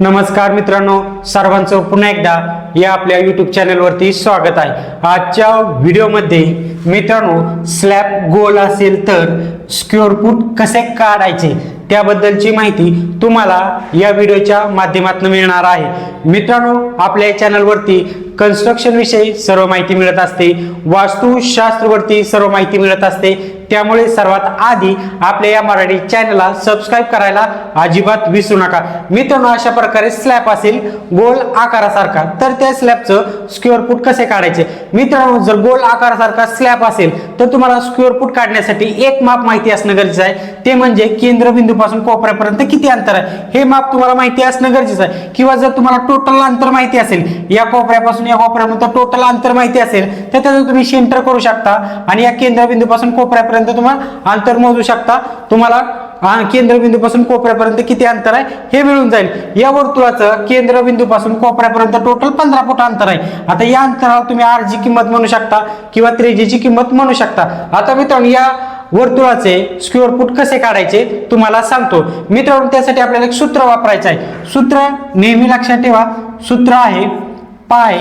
नमस्कार मित्रांनो सर्वांचं पुन्हा एकदा या आपल्या यूट्यूब चॅनलवरती स्वागत आहे. आजच्या व्हिडिओमध्ये मित्रांनो स्लॅब गोल असेल तर स्क्युअर फूट कसे काढायचे त्याबद्दलची माहिती तुम्हाला या व्हिडिओच्या माध्यमातून मिळणार आहे. मित्रांनो आपल्या या चॅनलवरती कन्स्ट्रक्शन विषयी सर्व माहिती मिळत असते वास्तुशास्त्रवरती सर्व माहिती मिळत असते त्यामुळे सर्वात आधी आपल्या या मराठी चॅनलला सबस्क्राईब करायला अजिबात विसरू नका. मित्रांनो अशा प्रकारे स्लॅब असेल गोल आकारासारखा तर त्या स्लॅबचं स्क्युअर फूट कसे काढायचे? मित्रांनो जर गोल आकारासारखा स्लॅब असेल तर तुम्हाला स्क्युअर फूट काढण्यासाठी एक माप माहिती असणं गरजेचं आहे. ते म्हणजे केंद्रबिंदूपासून कोपऱ्यापर्यंत किती अंतर आहे? हे माप तुम्हाला माहिती असणं गरजेचं आहे. किंवा जर तुम्हाला टोटल अंतर माहिती असेल या कोपऱ्यापासून या कोपऱ्यापर्यंत टोटल अंतर माहिती असेल तर त्याचं तुम्ही सेंटर करू शकता आणि या केंद्रबिंदूपासून कोपऱ्यापर्यंत तुम्हाला अंतर मोजू शकता. तुम्हाला केंद्रबिंदूपासून कोपऱ्यापर्यंत किती अंतर आहे हे मिळून जाईल. या वर्तुळाचं केंद्रबिंदूपासून कोपऱ्यापर्यंत टोटल पंधरा फूट अंतर आहे. आता या अंतराला तुम्ही आर किंमत म्हणू शकता किंवा त्रेजीची किंमत म्हणू शकता. आता मित्रांनो या वर्तुळाचे स्क्वेअर फूट कसे काढायचे तुम्हाला सांगतो. मित्रांनो त्यासाठी आपल्याला एक सूत्र वापरायचं आहे. सूत्र नेहमी लक्षात ठेवा. सूत्र आहे पाय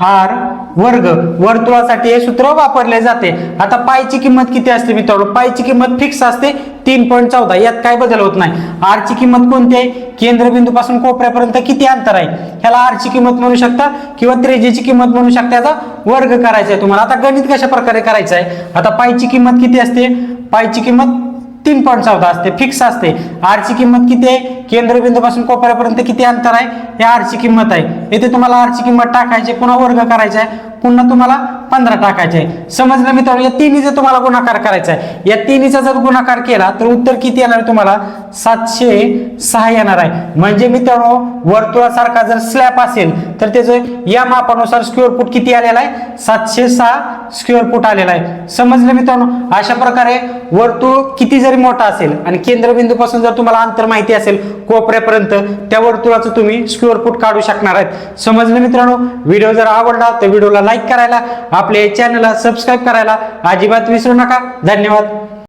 आर वर्ग. वर्तुळासाठी हे सूत्र वापरले जाते. आता पायची किंमत किती असते मित्रांनो? पायची किंमत फिक्स असते तीन पॉईंट चौदा. यात काय बदल होत नाही. आरची किंमत कोणती आहे? केंद्रबिंदूपासून कोपऱ्यापर्यंत किती अंतर आहे? ह्याला आरची किंमत म्हणू शकता किंवा त्रेजेची किंमत म्हणू शकता. याचा वर्ग करायचा आहे तुम्हाला. आता गणित कशा प्रकारे करायचं आहे? आता पायची किंमत किती असते? पायची किंमत तीन पॉईंट चौदा असते फिक्स असते. आरची किंमत किती आहे? केंद्रबिंदूपासून कोपऱ्यापर्यंत किती अंतर आहे? हे आरची किंमत आहे. येथे तुम्हाला आरची किंमत टाकायची पुन्हा वर्ग करायचा आहे पुन्हा तुम्हाला पंधरा टाकायचे आहे. समजलं मित्रांनो? या तिन्हीचा तुम्हाला गुणाकार करायचा आहे. या तिन्हीचा जर गुणाकार केला तर उत्तर किती येणार आहे तुम्हाला? सातशे सहा येणार आहे. म्हणजे मित्रांनो वर्तुळासारखा जर स्लॅब असेल तर त्याचं या मापानुसार स्क्वेअर फूट किती आलेला आहे? सातशे सहा स्क्वेअर फूट आलेला आहे. समजलं मित्रांनो? अशा प्रकारे वर्तुळ किती जरी मोठा असेल आणि केंद्रबिंदूपासून जर तुम्हाला अंतर माहिती असेल कोपऱ्यापर्यंत त्या वर्तुळाचं तुम्ही स्क्वेअर फूट काढू शकणार आहेत. समजलं मित्रांनो? व्हिडिओ जर आवडला तर व्हिडिओला लाईक करायला आपल्या चॅनलला सबस्क्राईब करायला अजिबात विसरू नका. धन्यवाद.